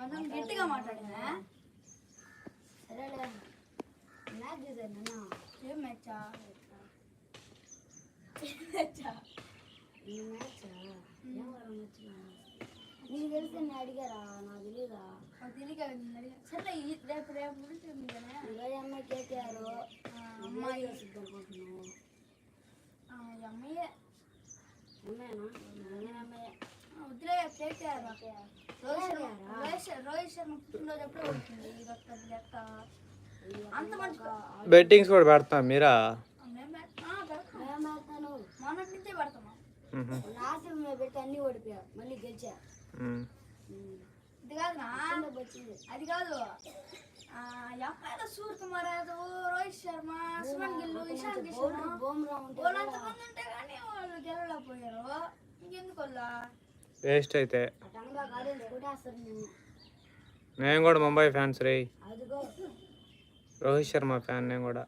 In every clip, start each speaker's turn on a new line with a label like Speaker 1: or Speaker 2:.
Speaker 1: కొంచెం గట్టిగా మాట్లాడినా?
Speaker 2: సరేలే. మ్యాచ్ చూసాను
Speaker 1: ఏం మెచ్చా
Speaker 2: ఈ మ్యాచ్ నీకు తెలిసి నేను అడిగారా? నాకు
Speaker 1: నాకు తెలియక. సరే రేపు రేపు.
Speaker 2: ఈరోజు అమ్మాయి కేకేఆర్
Speaker 1: అమ్మాయి ఈ అమ్మాయే.
Speaker 2: అమ్మాయినా? అమ్మాయి
Speaker 1: వదిలే కేకేఆర్ రోహిత్ శర్మ రోహిత్ శర్మ- రోహిత్ శర్మ పుట్టినరోజు ఎప్పుడో ఉంటుంది. లెక్క. అంత మంచి
Speaker 3: బెట్టింగ్స్ కూడా పెడతాం మీరా?
Speaker 1: మొన్నటి నుంచే పెడతాము
Speaker 2: పెట్టి అన్ని ఓడిపోయా. మళ్ళీ గెలిచా.
Speaker 1: ఇది
Speaker 2: వచ్చింది
Speaker 1: అది కాదు. అమ్మాయిలో సూర్య కుమార్ యాదవ్ రోహిత్ శర్మ సుమన్ గిల్లు ఇషాన్ కిషన్.
Speaker 2: బూమ్రా ఉంటే
Speaker 1: కానీ వాళ్ళు గెలవలేకపోయారు. ఇంకెందుకు వాళ్ళ
Speaker 3: వేస్ట్ అయితే.
Speaker 2: నేను
Speaker 3: కూడా ముంబై ఫ్యాన్స్ రే. రోహిత్ శర్మ ఫ్యాన్ నేను కూడా.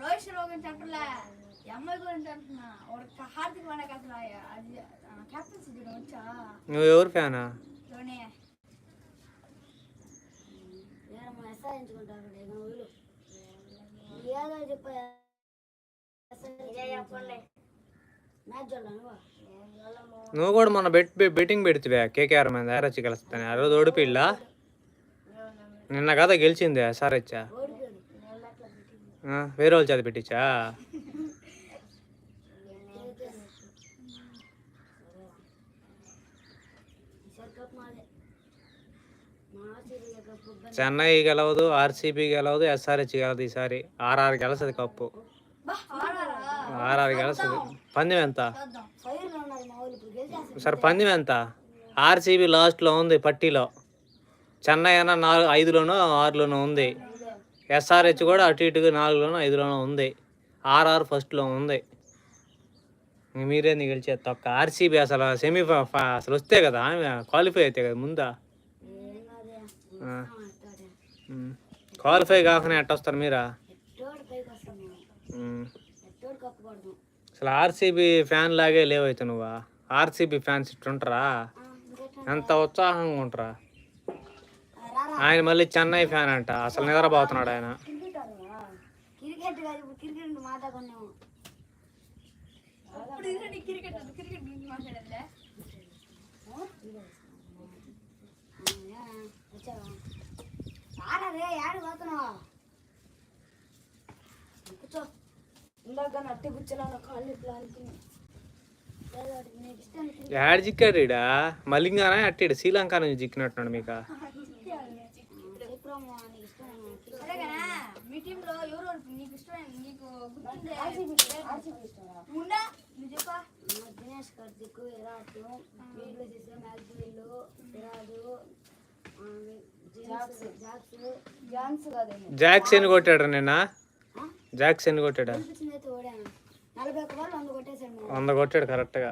Speaker 1: రోహిత్ శర్మ గురించి అమ్మాయి గురించి అంటున్నా? హార్దిక్ పాండ్యాకి అసలు అది వచ్చా?
Speaker 3: నువ్వు ఎవరు ఫ్యానా?
Speaker 1: ధోని
Speaker 2: వేరే మన ఎస్ఆర్ఎంచుకుంటారు ఇక వీళ్ళు ఏదో చెప్ప చెప్పండి మ్యాచ్ చూడాలి
Speaker 3: నువ్వు కూడా మొన్న బెట్ బెట్టింగ్ పెడితే కేకేఆర్ మీద ఎర్రచ్చి గెలుస్తాను ఆ రోజు ఓడిపిల్ల నిన్న కదా గెలిచింది
Speaker 2: సారచ్చా
Speaker 3: వేరే వాళ్ళు చేత పెట్టించా? చెన్నై గెలవదు ఆర్సీబీ గెలవదు ఎస్ఆర్హెచ్ గెలవదు ఈసారి ఆర్ఆర్ గెలుస్తుంది కప్పు. ఆర్ఆర్ గెలుస్తుంది పందెం ఎంత? సరే పందెం ఎంత? ఆర్సీబీ లాస్ట్లో ఉంది పట్టీలో. చెన్నై అన్న నాలుగు ఐదులోనో ఆరులోనో ఉంది. ఎస్ఆర్హెచ్ కూడా అటు ఇటుగా నాలుగులోనో ఐదులోనో ఉంది. ఆర్ఆర్ ఫస్ట్లో ఉంది. మీరే గెలిచే తొక్క ఆర్సీబీ అసలు సెమీ అసలు వస్తే కదా క్వాలిఫై అయితే కదా ముందా?
Speaker 2: కాదే.
Speaker 3: క్వాలిఫై కాకనే ఎట్టొస్తారు మీరా? అసలు ఆర్సీబీ ఫ్యాన్ లాగే లేవైతే నువ్వా? ఆర్సీబీ ఫ్యాన్స్ ఇట్టుంటారా? ఎంత ఉత్సాహంగా ఉంటారా? ఆయన మళ్ళీ చెన్నై ఫ్యాన్ అంట. అసలు నిద్రపోతున్నాడు ఆయన.
Speaker 2: కూర్చో. ఇందాక నట్టి కాళ్ళు ఇట్లా
Speaker 3: యాడ్ చిక్కాడు ఈడ? మలింగానే అట్టాడు శ్రీలంక నుంచి చిక్కినట్టున్నాడు మీకు.
Speaker 2: దినేష్ కార్తిక్ విరాట్ వీళ్ళు జాక్స్
Speaker 3: ఎన్ని కొట్టాడు నిన్న? జాక్స్ ఎన్ని కొట్టాడు?
Speaker 2: వంద కొట్టేశాడు మేము
Speaker 3: వంద కొట్టాడు కరెక్ట్గా.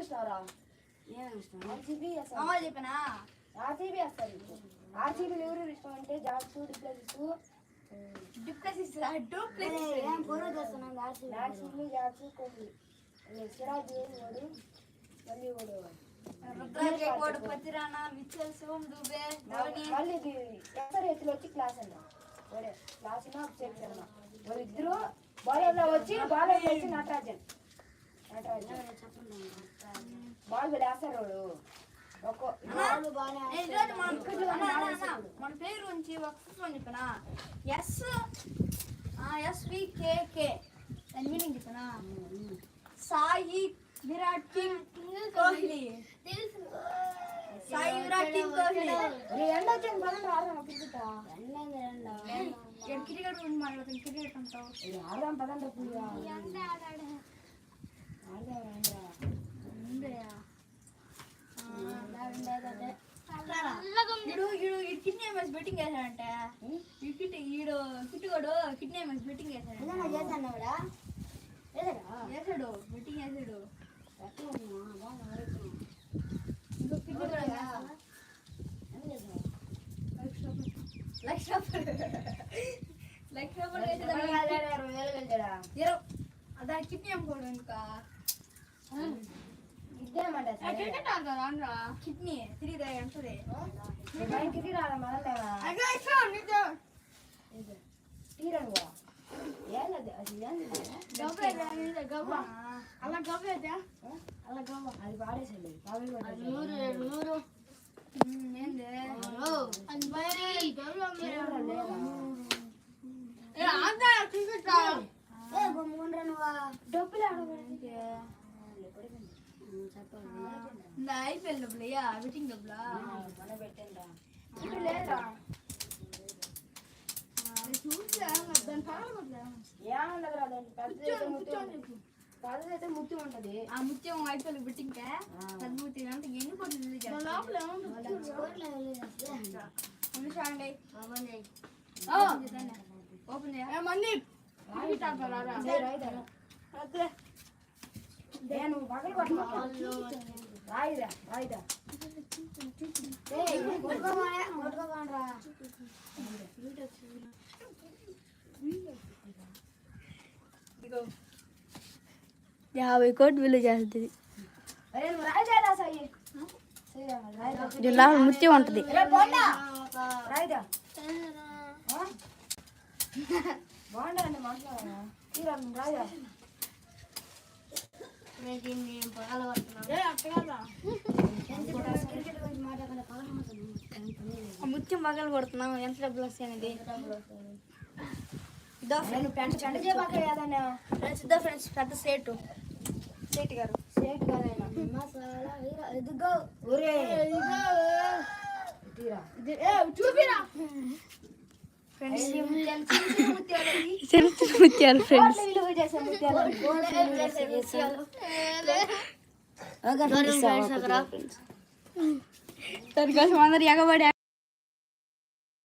Speaker 2: ఇస్తారా నేను ఇష్టం ఆర్సీబీ ఆర్సీబీ ఎవరు అంటే జాక్స్ డిప్లెక్స్
Speaker 1: డిప్లెసిస్ డూప్లెసిస్
Speaker 2: ఏం పూర్వ చేస్తున్నాను RCB. RCB Jacks Kohli. Siraj వాడు? మళ్ళీ వాడు
Speaker 1: రుద్రాత్రి కోడు పతిరానా మిచ్చల్ సోమ్ దుబే ధోని.
Speaker 2: మళ్ళీ ఎస్ఆర్ ఎత్తులు వచ్చి క్లాస్ అన్న బౌలర్లో వచ్చి నటరాజన్. బాల్ వేస్తారు
Speaker 1: మనం పేరు గురించి ఒక చెప్పనా? ఎస్ ఎస్వికేకే దాని మీనింగ్ చెప్పనా? సాయి విరాట్ కింగ్ కోహ్లీ. బెట్టింగ్ వేసాడంటే. ఈ కిట్ ఈడు కిట్టుగాడు కిడ్నీ ఎంఎస్ బెట్టింగ్
Speaker 2: నిజంగా చేశాను
Speaker 1: వేసాడు. బెట్టింగ్ వేసాడు. లక్ష. లక్ష దాని కిడ్నీ అమ్ముకోవడం ఇంకా కిడ్నీ తిరిగి అంటది
Speaker 4: నీ బయటికి రారా మొదలేవా తీరా నువ్వు ఏంటది అది
Speaker 1: అలా గవ్వ అయితే
Speaker 4: అది
Speaker 1: డబ్బులయ్యా డబ్బులా
Speaker 4: మన పెట్టండి ఇప్పుడు లేదా?
Speaker 1: చూసా దాని పగలగొట్టలే
Speaker 4: ఏముండదురా దానికి పెద్దదైతే ముత్యం ఉంటుంది. పెద్దదైతే ముత్యం ఉంటది
Speaker 1: ఆ ముత్యం ఐపీఎల్ బెట్టింగ్ పెద్ద ముత్యం అంటే ఎన్ని కోట్లు లోపల చూడండి ఓపెన్ చేయ మంది
Speaker 4: అదే రైదా ఏ నువ్వు పగలు కొట్టమాకు. రాయిదా రాయిదా
Speaker 1: యాభై కోట్లు విలువ చేస్తుంది. లోపల ముత్యం ఉంటుంది. ముత్యం పగలు కొడుతున్నాం ఎంత డబ్బులు వస్తాయి అనేది?
Speaker 4: అరే నువ్వు పెంట పెంట చేయబాక ఏదన్నా
Speaker 1: ఫ్రెండ్స్ ఇద్దా ఫ్రెండ్స్ పెద్ద సేటు. సేటు గారు.
Speaker 4: ఒరే. తీరా
Speaker 1: చూపిరా.
Speaker 4: ఫ్రెండ్స్ ముత్యాలు
Speaker 1: ఫ్రెండ్స్. దానికోసం అందరు ఎగబడి